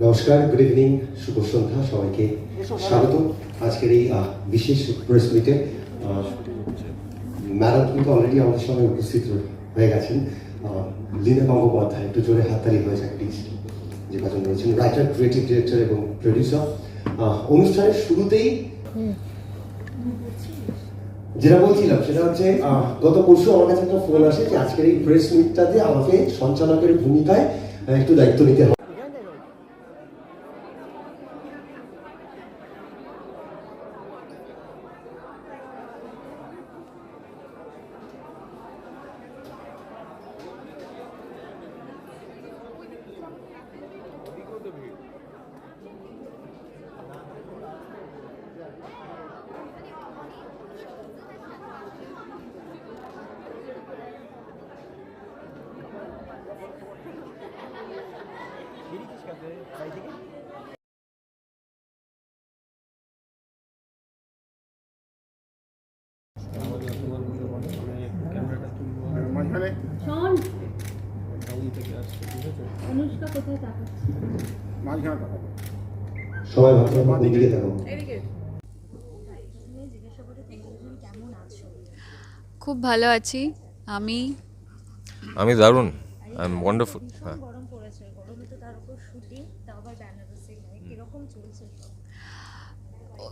নমস্কার good evening শুভ সন্ধ্যা সবাইকে। স্বাগত আজকের এই বিশেষ প্রেস মিটে ম্যাডাম কিন্তু অলরেডি আমাদের সঙ্গে উপস্থিত হয়ে গেছেন। লীনা গঙ্গোপাধ্যায়, একটু জোরে হাততালি হয়ে যায় প্লিজ রাইটার ক্রিয়েটিভ ডিরেক্টর এবং প্রডিউসার অনুষ্ঠানের শুরুতেই যেটা বলছিলাম, সেটা হচ্ছে গত পরশু আমার কাছে একটা ফোন আসে যে আজকের এই প্রেস মিটটাতে আমাকে সঞ্চালকের ভূমিকায় একটু দায়িত্ব নিতে হবে। আমাদের তোমার আমি ক্যামেরাটা তুলবো আর মাঝখানে ডাউন থেকে আসছে ঠিক আছে অনুষ্কা কোথায় তাকাচ্ছে মাঝখানে তাকাবো সবাই ভাবছে আমার কোন দিকে থাকো খুব ভালো আছি। আমি আমি দারুণ। আই এম ওয়ান্ডারফুল হ্যাঁ। গরম পড়েছে গরমে তো তার উপর শুটিং তাও আবার বেনারসি কীরকম চলছে সব।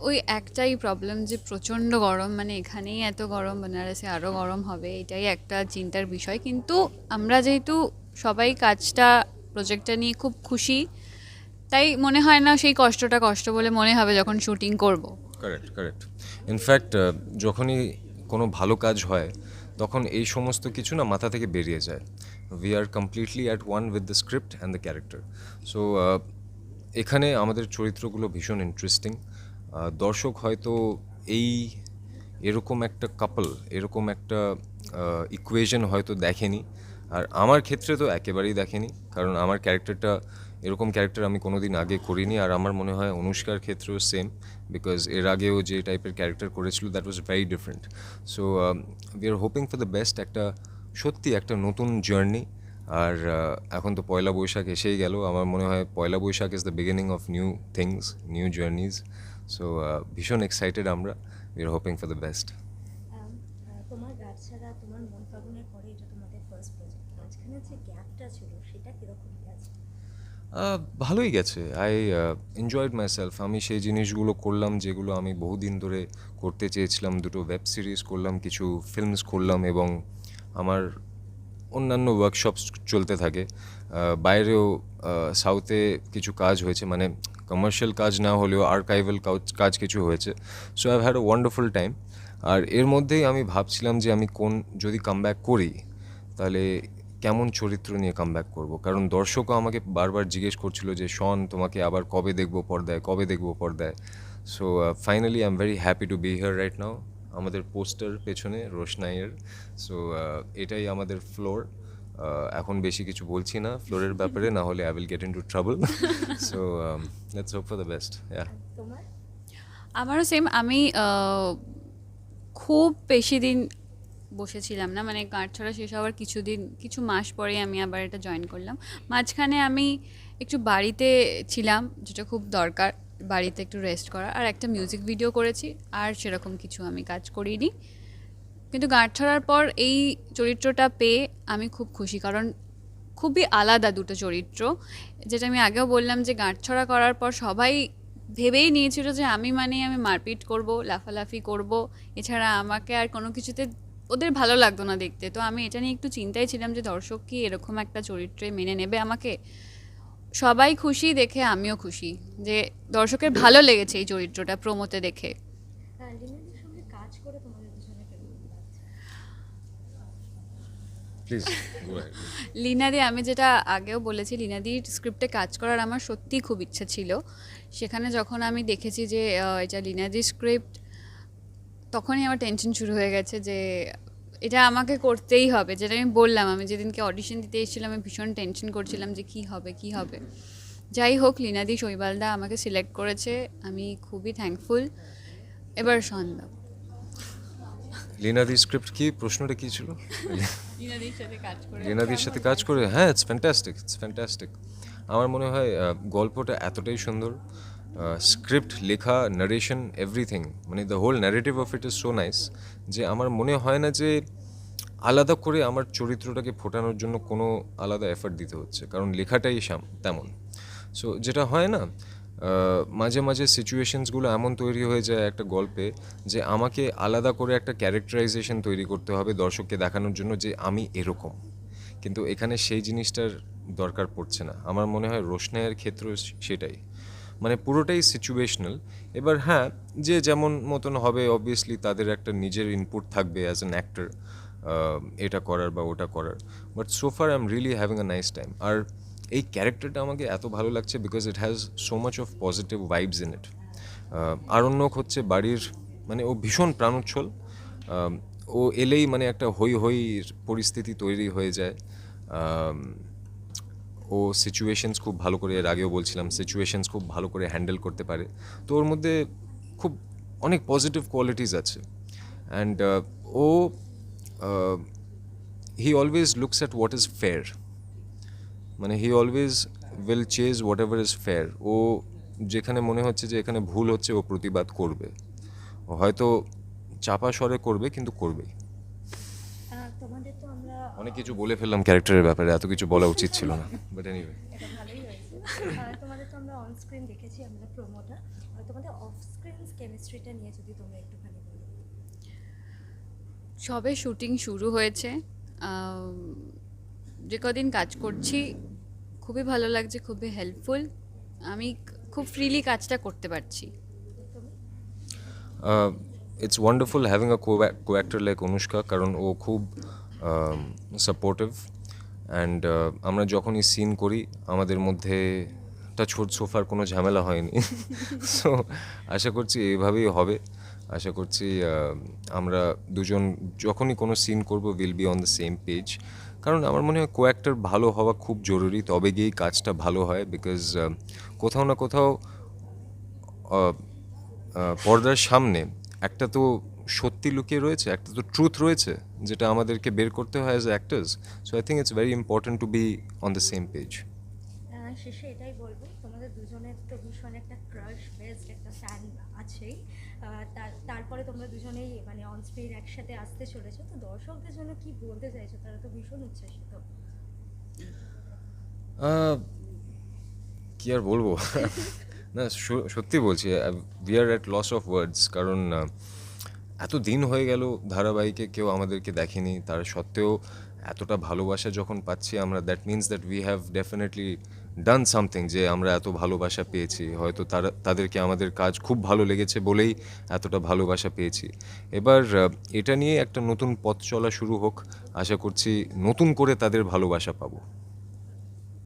ওই একটাই প্রবলেম যে প্রচণ্ড গরম মানে এখানেই এত গরম, বেনারসে আরও গরম হবে, এটাই একটা চিন্তার বিষয়। কিন্তু আমরা যেহেতু সবাই কাজটা প্রজেক্টটা নিয়ে খুব খুশি, তাই মনে হয় না সেই কষ্টটা কষ্ট বলে মনে হবে যখন শুটিং করব। কারেক্ট কারেক্ট ইনফ্যাক্ট যখনই কোনো ভালো কাজ হয়, তখন এই সমস্ত কিছু না মাথা থেকে বেরিয়ে যায়। We are completely at one with the script and the character so এখানে আমাদের চরিত্রগুলো ভীষণ ইন্টারেস্টিং দর্শক হয়তো এই এরকম একটা কাপল এরকম একটা ইকুয়েশন হয়তো দেখেনি। আর আমার ক্ষেত্রে তো একেবারেই দেখেনি, কারণ আমার ক্যারেক্টারটা এরকম ক্যারেক্টার আমি কোনোদিন আগে করিনি। আর আমার মনে হয় অনুষ্কার ক্ষেত্রেও সেম বিকজ এর আগেও যে টাইপের ক্যারেক্টার করেছিল that was very different so we are hoping for the best একটা সত্যি একটা নতুন জার্নি আর এখন তো পয়লা বৈশাখ এসেই গেল। আমার মনে হয় Poila Baishakh is the beginning of new things new journeys so ভীষণ এক্সাইটেড আমরা। We are hoping for the best তোমার গাছ ছাড়া তোমার মন ফাগুনের পরে এটা তোমাদের ফার্স্ট প্রজেক্ট মাঝখানে যে গ্যাপটা ছিল সেটা কীরকম গেছে? ভালোই গেছে। আই এনজয়েড মাই সেলফ আমি সেই জিনিসগুলো করলাম যেগুলো আমি বহুদিন ধরে করতে চেয়েছিলাম। দুটো ওয়েব সিরিজ করলাম কিছু ফিল্মস করলাম এবং আমার অন্যান্য ওয়ার্কশপস চলতে থাকে। বাইরেও সাউথে কিছু কাজ হয়েছে। মানে কমার্শিয়াল কাজ না হলেও আর্কাইভাল কাজ কিছু হয়েছে। So I had a wonderful time আর এর মধ্যেই আমি ভাবছিলাম যে আমি কোন, যদি কামব্যাক করি, তাহলে কেমন চরিত্র নিয়ে কামব্যাক করব? কারণ দর্শকও আমাকে বারবার জিজ্ঞেস করছিল যে, শন, তোমাকে আবার কবে দেখব পর্দায়? কবে দেখব পর্দায়? So finally I am very happy to be here right now আমাদের পোস্টার পেছনে রোশনাইয়ের। সো এটাই আমাদের ফ্লোর এখন বেশি কিছু বলছি না ফ্লোরের ব্যাপারে না হলে I will get in to trouble so let's hope for the best আমারও সেম আমি খুব বেশি দিন বসেছিলাম না মানে কাঠছড়া শেষ হওয়ার কিছুদিন কিছু মাস পরে আমি আবার এটা জয়েন করলাম। মাঝখানে আমি একটু বাড়িতে ছিলাম যেটা খুব দরকার বাড়িতে একটু রেস্ট করা। আর একটা মিউজিক ভিডিও করেছি আর সেরকম কিছু আমি কাজ করিনি। কিন্তু গাঁট ছড়ার পর এই চরিত্রটা পেয়ে আমি খুব খুশি, কারণ খুবই আলাদা দুটো চরিত্র। যেটা আমি আগেও বললাম যে গাঁট ছড়া করার পর সবাই ভেবেই নিয়েছিল যে আমি মানে আমি মারপিট করব, লাফালাফি করব। এছাড়া আমাকে আর কোনো কিছুতে ওদের ভালো লাগতো না দেখতে। তো আমি এটা নিয়ে একটু চিন্তায় ছিলাম যে দর্শক কি এরকম একটা চরিত্রে মেনে নেবে আমাকে? সবাই খুশি দেখে আমিও খুশি যে দর্শকের ভালো লেগেছে এই চরিত্রটা প্রমোতে দেখে হ্যাঁ লিনাদের সঙ্গে কাজ করে তোমাদের দুজনে কেমন লাগছে প্লিজ লিনাদি আমি যেটা আগেও বলেছি লিনাদির স্ক্রিপ্টে কাজ করার আমার সত্যিই খুব ইচ্ছা ছিল। সেখানে যখন আমি দেখেছি যে এটা লিনাদির স্ক্রিপ্ট তখনই আমার টেনশন শুরু হয়ে গেছে যে এটা আমাকে করতেই হবে। যেটা আমি বললাম আমি যেদিনকে অডিশন দিতে এসেছিলাম আমি ভীষণ টেনশন করছিলাম যে কি হবে কি হবে? যাই হোক লীনাদি শৈবালদা আমাকে সিলেক্ট করেছে। আমি খুবই থ্যাঙ্কফুল এবার সন্ধ্যা। লিনাদি স্ক্রিপ্ট কি? প্রশ্নটা কি ছিল? লীনাদির সাথে কাজ করে হ্যাঁ ইটস ফ্যান্টাস্টিক ইটস ফ্যান্টাস্টিক আমার মনে হয় গল্পটা এতটাই সুন্দর স্ক্রিপ্ট লেখা নারেশন এভরিথিং মানে the whole narrative of it is so nice যে আমার মনে হয় না যে আলাদা করে আমার চরিত্রটাকে ফোটানোর জন্য কোনো আলাদা এফর্ট দিতে হচ্ছে কারণ লেখাটাই সাম- তেমন। সো যেটা হয় না মাঝে মাঝে সিচুয়েশনসগুলো এমন তৈরি হয়ে যায় একটা গল্পে যে আমাকে আলাদা করে একটা ক্যারেক্টারাইজেশন তৈরি করতে হবে দর্শককে দেখানোর জন্য যে আমি এরকম। কিন্তু এখানে সেই জিনিসটার দরকার পড়ছে না। আমার মনে হয় রোশনাইয়ের ক্ষেত্রেও সেটাই। মানে পুরোটাই সিচুয়েশনাল এবার হ্যাঁ যে যেমন মতন হবে অবভিয়াসলি তাদের একটা নিজের ইনপুট থাকবে অ্যাজ অ্যান অ্যাক্টর এটা করার বা ওটা করার। But so far I am really having a nice time আর এই ক্যারেক্টারটা আমাকে এত ভালো লাগছে because it has so much of positive vibes in it Aranyak হচ্ছে বাড়ির মানে ও ভীষণ প্রাণোচ্ছল। ও এলেই মানে একটা হই হই পরিস্থিতি তৈরি হয়ে যায়। ও সিচুয়েশনস খুব ভালো করে, এর আগেও বলছিলাম সিচুয়েশনস খুব ভালো করে হ্যান্ডেল করতে পারে। তো ওর মধ্যে খুব অনেক পজিটিভ কোয়ালিটিস আছে। And O he always looks at what is fair মানে he always will chase whatever is fair ও যেখানে মনে হচ্ছে যে এখানে ভুল হচ্ছে ও প্রতিবাদ করবে। হয়তো চাপা স্বরে করবে কিন্তু করবেই। তো আমরা অনেক কিছু বলে ফেললাম ক্যারেক্টারের ব্যাপারে এত কিছু বলা উচিত ছিল না। বাট এনিওয়ে এটা ভালোই হয়েছে। তোমাদের তো আমরা অন স্ক্রিন দেখেছি আমরা প্রোমোটা তোমাদের অফ স্ক্রিন কেমিস্ট্রিটা নিয়ে যদি তোমরা একটুখানি বলো। সবে শুটিং শুরু হয়েছে। যে কদিন কাজ করছি, খুবই ভালো লাগছে, খুবই হেল্পফুল আমি খুব ফ্রিলি কাজটা করতে পারছি। It's wonderful having a co actor like Anushka কারণ ও খুব সাপোর্টিভ অ্যান্ড আমরা যখনই সিন করি, আমাদের মধ্যে ছোট সোফার কোনো ঝামেলা হয়নি। সো আশা করছি এইভাবেই হবে। আশা করছি আমরা দুজন, যখনই কোনো সিন করব will be on the same page কারণ আমার মনে হয় কো অ্যাক্টার ভালো হওয়া খুব জরুরি, তবে গিয়েই কাজটা ভালো হয় বিকজ কোথাও না কোথাও পর্দার সামনে একটা তো সত্যি লুকিয়ে রয়েছে, একটা তো ট্রুথ রয়েছে যেটা আমাদেরকে বের করতে হয় as actors so I think it's very important to be on the same page uh, শেষে এটাই বলব তোমাদের দুজনের তো ভীষণ একটা ক্রাশ বেস্ট একটা ফ্যান আছেই। তারপরে তোমরা দুজনেই মানে অন স্ক্রিন একসাথে আসতে চলেছো। তো দর্শকদের জন্য কি বলতে চাইছো? তারা তো ভীষণ উচ্ছ্বাসিত। কি আর বলব? না সত্যি বলছি we are at loss of words কারণ এত দিন হয়ে গেল ধারাবাহিকে কেউ আমাদেরকে দেখেনি। তার সত্ত্বেও এতটা ভালোবাসা যখন পাচ্ছি আমরা that means that we have definitely done something যে আমরা এত ভালোবাসা পেয়েছি, হয়তো তারা, তাদেরকে আমাদের কাজ খুব ভালো লেগেছে বলেই এতটা ভালোবাসা পেয়েছি। এবার এটা নিয়ে একটা নতুন পথ চলা শুরু হোক, আশা করছি নতুন করে তাদের ভালোবাসা পাবো।